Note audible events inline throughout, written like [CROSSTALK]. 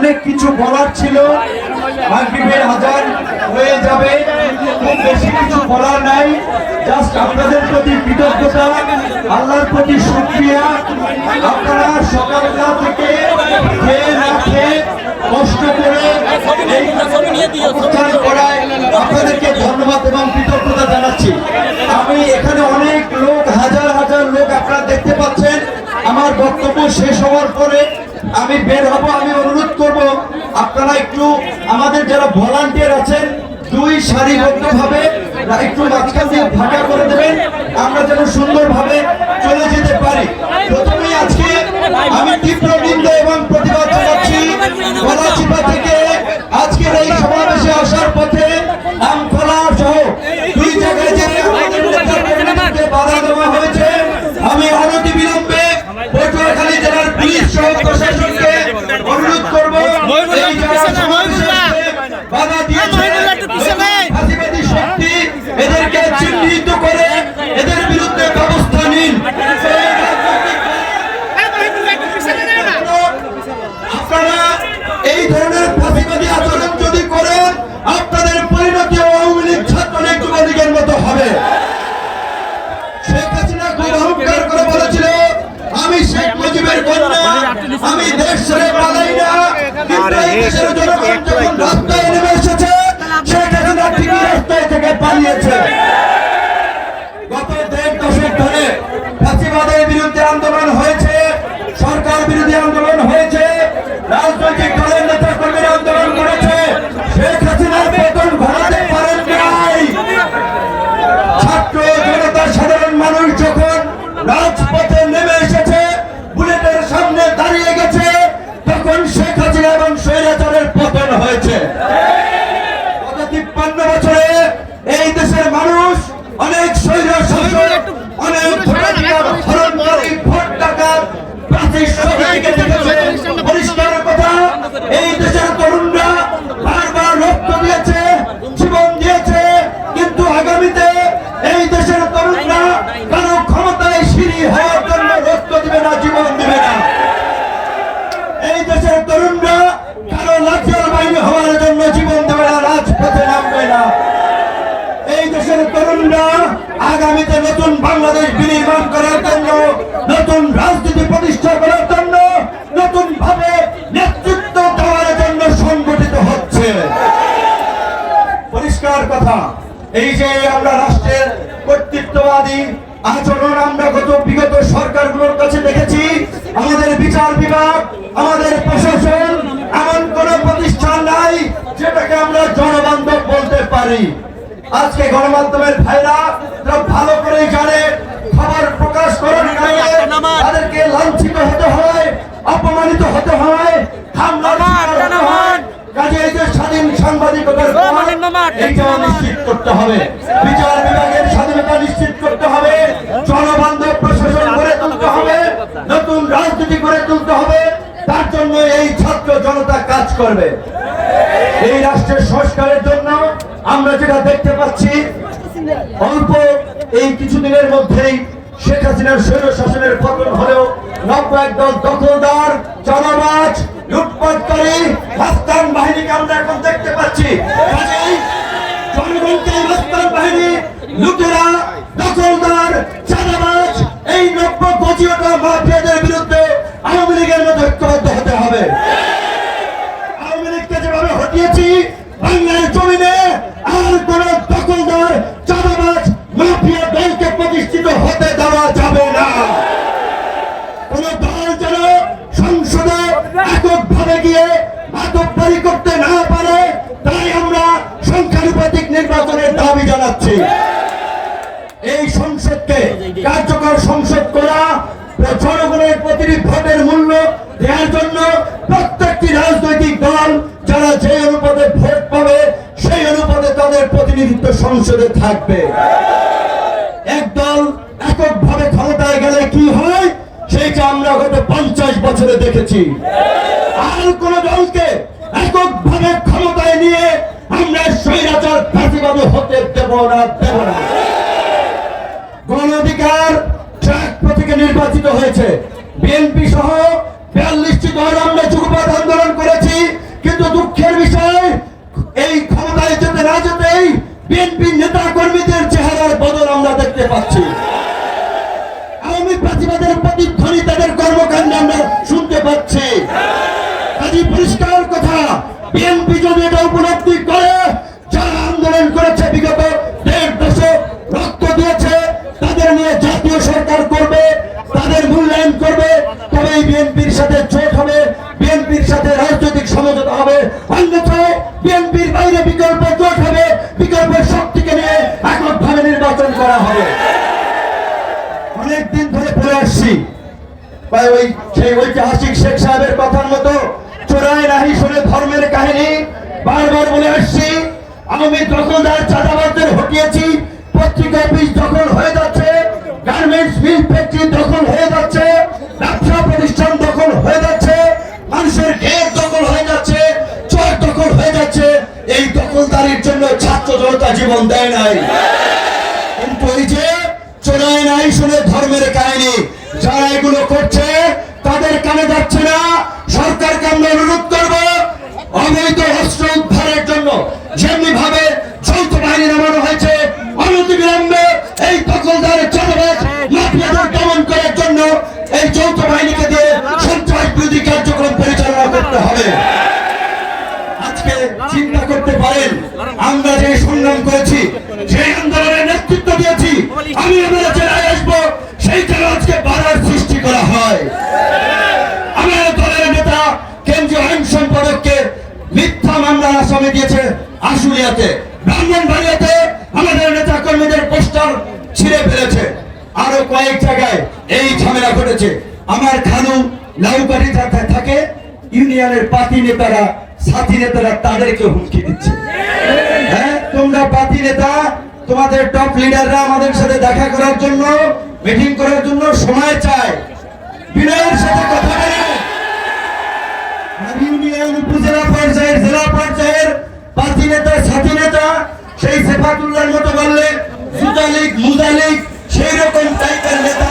অনেক কিছু বলার ছিল। মাগরিবের আজান হয়ে যাবে। খুব বেশি কিছু বলার নাই। জাস্ট আপনাদের প্রতি কৃতজ্ঞতা, আল্লাহর প্রতি শুকরিয়া। আপনারা সকালবেলা থেকে খেয়ে না খেয়ে কষ্ট করে আপনাদেরকে ধন্যবাদ এবং কৃতজ্ঞতা জানাচ্ছি। আমি এখানে অনেক লোক, হাজার হাজার লোক আপনারা দেখতে পাচ্ছেন। আমার বক্তব্য শেষ হওয়ার পরে আমি বের হব। আমি একটু আমাদের যারা ভলান্টিয়ার আছেন, দুই সারিবদ্ধভাবে একটু মাঝখান দিয়ে ফাঁকা করে দেবেন। আমরা যেন সুন্দরভাবে চলে যেতে পারি। প্রথমেই আজকে আমি এই ধরনের ফাঁসিবাদী আচরণ যদি করেন, আপনাদের পরিণতি আওয়ামী লীগ ছাত্রলীগ যুবলীগের মতো হবে। শেখ হাসিনা খুব অহংকার করে বলেছিল, আমি শেখ মুজিবের কন্যা, আমি দেশ ছেড়ে পালাই না। কিন্তু এই দেশের জনগণ যখন রাস্তায় নেমে এসেছে, শেখ হাসিনা ঠিকই রাস্তায় থেকে পালিয়েছে। Yeah. [LAUGHS] বিনির্মাণ করার জন্য, নতুন রাজনীতি প্রতিষ্ঠা করার জন্য নতুন ভাবে নেতৃত্ব দেওয়ার জন্য সংগঠিত হচ্ছে। পরিষ্কার কথা, এই যে আমরা রাষ্ট্রের কর্তৃত্ববাদী আচরণ আমরা গত বিগত সরকারগুলোর কাছে দেখেছি, আমাদের বিচার বিভাগ, আমাদের প্রশাসন, এমন কোন প্রতিষ্ঠান নাই যেটাকে আমরা জনবান্ধব বলতে পারি। আজকে গণমাধ্যমের ভাইরা নিশ্চিত করতে হবে। বিচার বিভাগের স্বাধীনতা নিশ্চিত করতে হবে। জনবান্ধব প্রশাসন গড়ে তুলতে হবে। নতুন রাজনীতি গড়ে তুলতে হবে। তার জন্য এই ছাত্র জনতা কাজ করবে। এই রাষ্ট্রের সংস্কারের জন্য আমরা যেটা দেখতে পাচ্ছি, অল্প এই কিছুদিনের মধ্যেই শেখ হাসিনার স্বৈর শাসনের পতন হলেও নব্য একদল দখলদার চালাবাজ লুটপাটকারী হাস্তান বাহিনীকে আমরা এখন দেখতে পাচ্ছি। হাস্তান বাহিনী, লুটেরা, দখলদার চালাবাজ এই নব্য গজিয়তা মাফিয়াদের বিরুদ্ধে আওয়ামী লীগের মতো ঐক্যবদ্ধ হতে হবে। আওয়ামী লীগকে যেভাবে হটিয়েছি, বাংলার জমিনে আর কোন দখলদার, চাঁদাবাজ, মাফিয়া দলকে প্রতিষ্ঠিত হতে দেওয়া যাবে না। কোন দল যেন সংসদে এককভাবে গিয়ে মাতব্বরি করতে না পারে, তাই আমরা সংখ্যানুপাতিক নির্বাচনের দাবি জানাচ্ছি। এই সংসদকে কার্যকর সংসদ করা জনগণের প্রতিটি ভোটের মূল্য দেওয়ার জন্য প্রত্যেকটি রাজনৈতিক দল যারা যে অনুপাতে ভোট পাবে, সেই অনুপাতে তাদের প্রতিনিধিত্ব সংসদে থাকবে। একদল এককভাবে ক্ষমতায় গেলে কি হয়, সেইটা আমরা গত পঞ্চাশ বছরে দেখেছি। আর কোন দলকে এককভাবে ক্ষমতায় নিয়ে ফাঁসিবাদী হতে দেব না দেব না। গণঅধিকার ট্রাক প্রতীকে নির্বাচিত হয়েছে। বিএনপি সহ বিয়াল্লিশটি দল আমরা যুগপথ আন্দোলন করেছি কাজী পরিষ্কার কথা বিএনপি যদি এটা উপলব্ধি করে যারা আন্দোলন করেছে বিগত দেড় দশক রক্ত দিয়েছে তাদের নিয়ে জাতীয় সরকার করবে তাদের মূল্যায়ন করবে তবেই বিএনপির সাথে জোট হবে বিএনপির সাথে রাজনৈতিক সমঝোতা হবে অন্যথায় বিএনপির বাইরে বিকল্প জোট হবে বিকল্প শক্তিকে নিয়ে এককভাবে নির্বাচন করা হবে অনেকদিন ধরে পড়ে আসছি বা ওই সেই ঐতিহাসিক শেখ সাহেবের কথার মতো চোরাই নাহি শুনে ধর্মের কাহিনী বারবার বলে আসছি আমি দখলদার চাঁদাবাজদের হটিয়েছি, পত্রিকা অফিস দখল হয়ে যাচ্ছে গার্মেন্টস মিল ফ্যাক্টরি দখল হয়ে যাচ্ছে, ব্যবসা প্রতিষ্ঠান দখল হয়ে যাচ্ছে, মানুষের ঘের দখল হয়ে যাচ্ছে, চর দখল হয়ে যাচ্ছে, এই দখলদারির জন্য ছাত্র জনতা জীবন দেয় নাই। কিন্তু এই যে চোরাই নাই শুনে ধর্মের কাহিনী, যারা এগুলো করছে, তাদের কানে যাচ্ছে না, সরকারকে আমরা অনুরোধ করব, অবৈধ অস্ত্র যৌথ বাহিনীকে দিয়ে সন্ত্রাস বিরোধী কার্যক্রম পরিচালনা করতে হবে। আজকে চিন্তা করতে পারেন, আমরা যে সংগ্রাম করেছি, যে আন্দোলনের নেতৃত্ব দিয়েছি, আমি আমরা আসব, সেইখানে আজকে বাধার সৃষ্টি করা হয়। আমার দলের নেতা, কেন্দ্রীয় আইন সম্পাদককে মিথ্যা মামলার আসামে দিয়েছে আশুলিয়াতে। ব্রাহ্মণবাড়িয়াতে আমাদের নেতা কর্মীদের পোস্টার ছিঁড়ে ফেলেছে। আরও কয়েক জায়গায় এই ঝামেলা ঘটেছে। আমার খানু লাউবাড়ি যাতে থাকে, ইউনিয়নের পাতি নেতারা, সাথী নেতারা তাদেরকে হুমকি দিচ্ছে। হ্যাঁ তোমরা পাতি নেতা, তোমাদের টপ লিডাররা আমাদের সাথে দেখা করার জন্য মিটিং করার জন্য সময় চায়। বিনয়ের সাথে কথা বলে। ইউনিয়ন উপজেলা পর্যায়ের, জেলা পর্যায়ের পাতি নেতা, সাথী নেতা, সেই সেফাতুল্লাহর মতো বললে সুতালিক মুজালিক, সেই রকম টাইপের নেতা।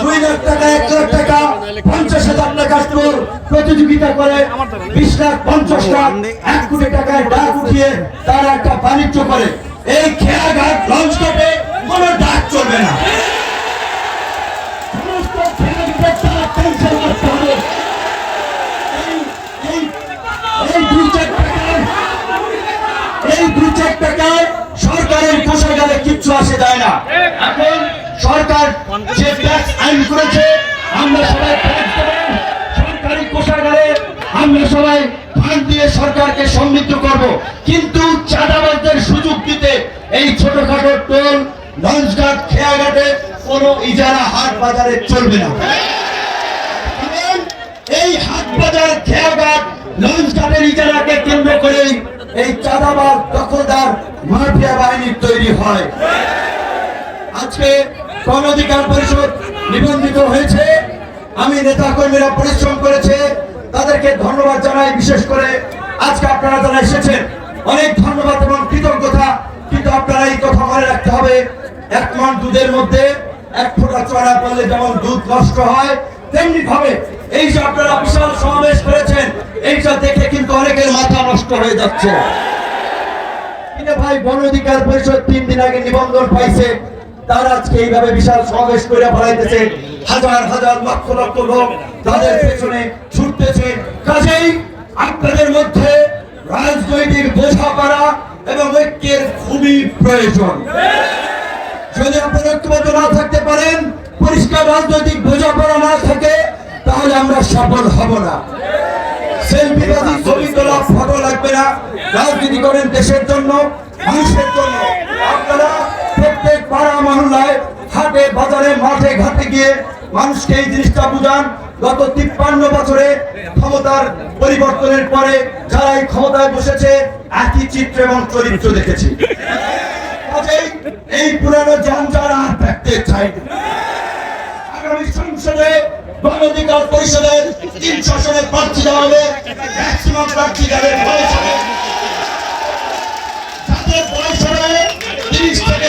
দুই লাখ টাকা এক লাখ টাকা পঞ্চাশ হাজার টাকা স্টোর প্রতিযোগিতা করে বিশ লাখ পঞ্চাশ লাখ এক কোটি টাকায় ডাক উঠিয়ে তারা একটা বাণিজ্য করে। এই খেয়াঘাট লঞ্চ ঘাটে কোনো ডাক চলবে না। এই- টাকায় এই দুই চার টাকায় সরকারের কোষাগারে কিচ্ছু আসে যায় না। এখন সরকার যে ট্যাক্স আইন করেছে। আমরা সবাই সরকারি কোষাগারে আমরা সবাই ফান্ড দিয়ে সরকারকে সমৃদ্ধ করব। কিন্তু চাঁদাবাজদের সুযোগ দিতে এই ছোটখাটো টোল লঞ্চঘাট খেয়াঘাটে কোনো ইজারা হাট বাজারে চলবে না। এই হাট বাজার, খেয়াঘাট লঞ্চ ঘাটের ইজারাকে কেন্দ্র করে এই চাঁদাবাজ দখলদার মাফিয়া বাহিনীর তৈরি হয়। আজকে গণ অধিকার পরিষদ নিবন্ধিত হয়েছে। আমি নেতা কর্মীরা পরিশ্রম করেছে। তাদেরকে ধন্যবাদ জানাই, বিশেষ করে আজকে আপনারা যারা এসেছেন, অনেক ধন্যবাদ এবং কৃতজ্ঞতা। কিন্তু আপনারা এই কথা মনে রাখতে হবে, এক মন দুধের মধ্যে, এক ফোঁটা চড়া পড়লে যেমন দুধ নষ্ট হয় তেমনি ভাবে এই যে আপনারা বিশাল সমাবেশ করেছেন, এইটা দেখে কিন্তু অনেকের মাথা নষ্ট হয়ে যাচ্ছে। ভাই গণ অধিকার পরিষদ তিন দিন আগে নিবন্ধন পাইছে। তারা আজকে এইভাবে বিশাল সমাবেশ করে হাজার হাজার, লক্ষ লক্ষ লোক তাদের পেছনে ছুটতেছে। কাজেই আপনাদের মধ্যে রাজনৈতিক এবং ঐক্যের খুবই প্রয়োজন। যদি ঐক্যবদ্ধ না থাকতে পারেন, পরিষ্কার রাজনৈতিক বোঝাপড়া না থাকে, তাহলে আমরা সফল হব না। সেলফিবাদী ছবি তোলা ফটো লাগবে না। রাজনীতি করেন দেশের জন্য, মানুষের জন্য। আপনারা প্রত্যেক পাড়া মহল্লায়, হাটে, বাজারে, মাঠে, ঘাটে গিয়ে মানুষকে এই জিনিসটা বুঝান। গত তিপ্পান্ন বছরে ক্ষমতার পরিবর্তনের পরে যারা এই ক্ষমতায় বসেছে, একই চিত্র এবং চরিত্র দেখেছি। এই পুরানো জঞ্জাল আর দেখতে চাই আগামী সংসদে গণঅধিকার পরিষদের তিনশো আসনে প্রার্থী দেওয়া হবে। ম্যাক্সিমাম প্রার্থী যাদের বয়স হবে যাদের বয়স হবে তিরিশ থেকে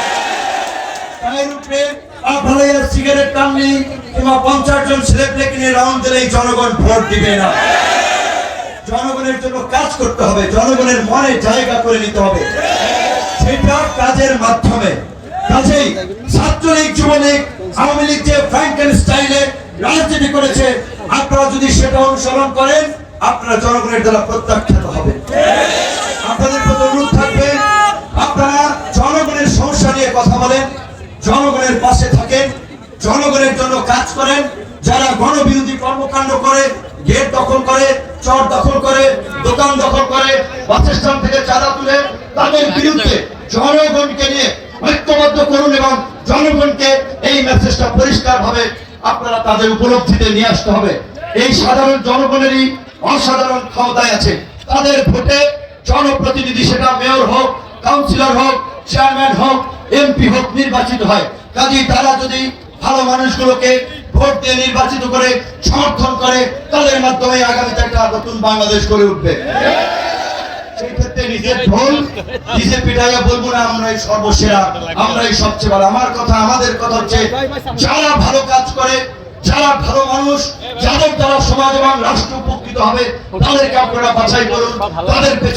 আপনারা সিগারেট টানলি, কিংবা পঞ্চাশ জন ছেলেপেলেকে নিয়ে রাউন্ড দিলেই জনগণ ভোট দিবে না। জনগণের জন্য কাজ করতে হবে, জনগণের মনে জায়গা করে নিতে হবে। সেটা কাজের মাধ্যমে। কাজেই ছাত্রলীগ, যুবলীগ, আওয়ামী লীগ যে ফ্র্যাঙ্কেন স্টাইলে রাজনীতি করেছে, আপনারা যদি সেটা অনুসরণ করেন, আপনারা জনগণের দ্বারা প্রত্যাখ্যাত হবে আপনাদের প্রতি অনুরোধ থাকবে, আপনারা জনগণের সমস্যা নিয়ে কথা বলেন জনগণের পাশে থাকেন, জনগণের জন্য কাজ করেন, যারা গণবিরোধী কর্মকাণ্ড করে, গেট দখল করে, চর দখল করে, দোকান দখল করে বাসস্ট্যান্ড থেকে চাঁদা তুলে, তাদের বিরুদ্ধে জনগণকে নিয়ে ঐক্যবদ্ধ করুন এবং জনগণকে এই মেসেজটা পরিষ্কার ভাবে আপনারা তাদের উপলব্ধিতে নিয়ে আসতে হবে। এই সাধারণ জনগণেরই অসাধারণ ক্ষমতায় আছে। তাদের ভোটে জনপ্রতিনিধি সেটা মেয়র হোক কাউন্সিলর হোক চেয়ারম্যান হোক এমপি হোক নির্বাচিত হয়। কাজেই তারা যদি ভালো মানুষগুলোকে ভোট দিয়ে নির্বাচিত করে, সমর্থন করে, তাদের মাধ্যমে আগামীতে একটা নতুন বাংলাদেশ উঠবে।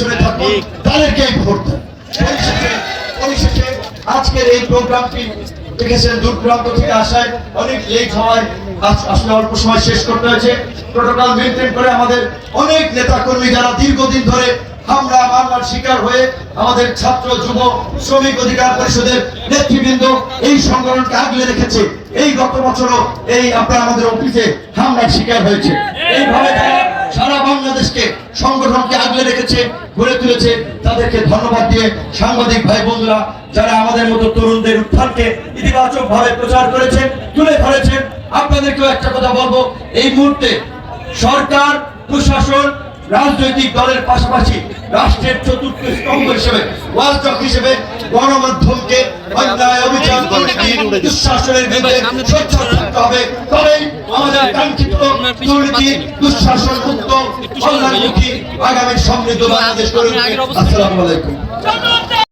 করে থাকুন, তাদেরকেই ভোট দেন। পরিশেষে আজকের এই প্রোগ্রামটি দেখেছেন দূর দূরান্ত থেকে আসায় অনেক লেট হওয়ায় আসলে অল্প সময় শেষ করতে হয়েছে। প্রোটোকল মেনটেন করে আমাদের অনেক নেতা কর্মী যারা দীর্ঘদিন ধরে শিকার হয়ে আমাদের ছাত্র, যুব, শ্রমিক অধিকার পরিষদের নেতৃবৃন্দ এই সংগঠনকে আগলে রেখেছে। এই গত বছরও এই আপনার আমাদের অফিসে হামলার শিকার হয়েছে। এইভাবে সারা বাংলাদেশকে সংগঠনকে আগলে রেখেছে, গড়ে তুলেছে তাদেরকে ধন্যবাদ দিয়ে সাংবাদিক ভাই বন্ধুরা যারা আমাদের মতো তরুণদের উত্থানকে ইতিবাচক ভাবে প্রচার করেছেন, তুলে ধরেছেন, আপনাদেরকেও একটা কথা বলব। এই মুহূর্তে সরকার, প্রশাসন, রাজনৈতিক দলের পাশাপাশি রাষ্ট্রের চতুর্থ স্তম্ভ হিসেবে ওয়াজডক হিসেবে গণমাধ্যমকে অন্যায় অভিযান করে দুঃশাসনের বিরুদ্ধে সোচ্চার থাকতে হবে। তবেই আমাদের কাঙ্ক্ষিত দুর্নীতি দুঃশাসন মুক্ত কল্যাণমুখী আগামী সমৃদ্ধ বাংলাদেশ গড়ে। আসসালামু আলাইকুম।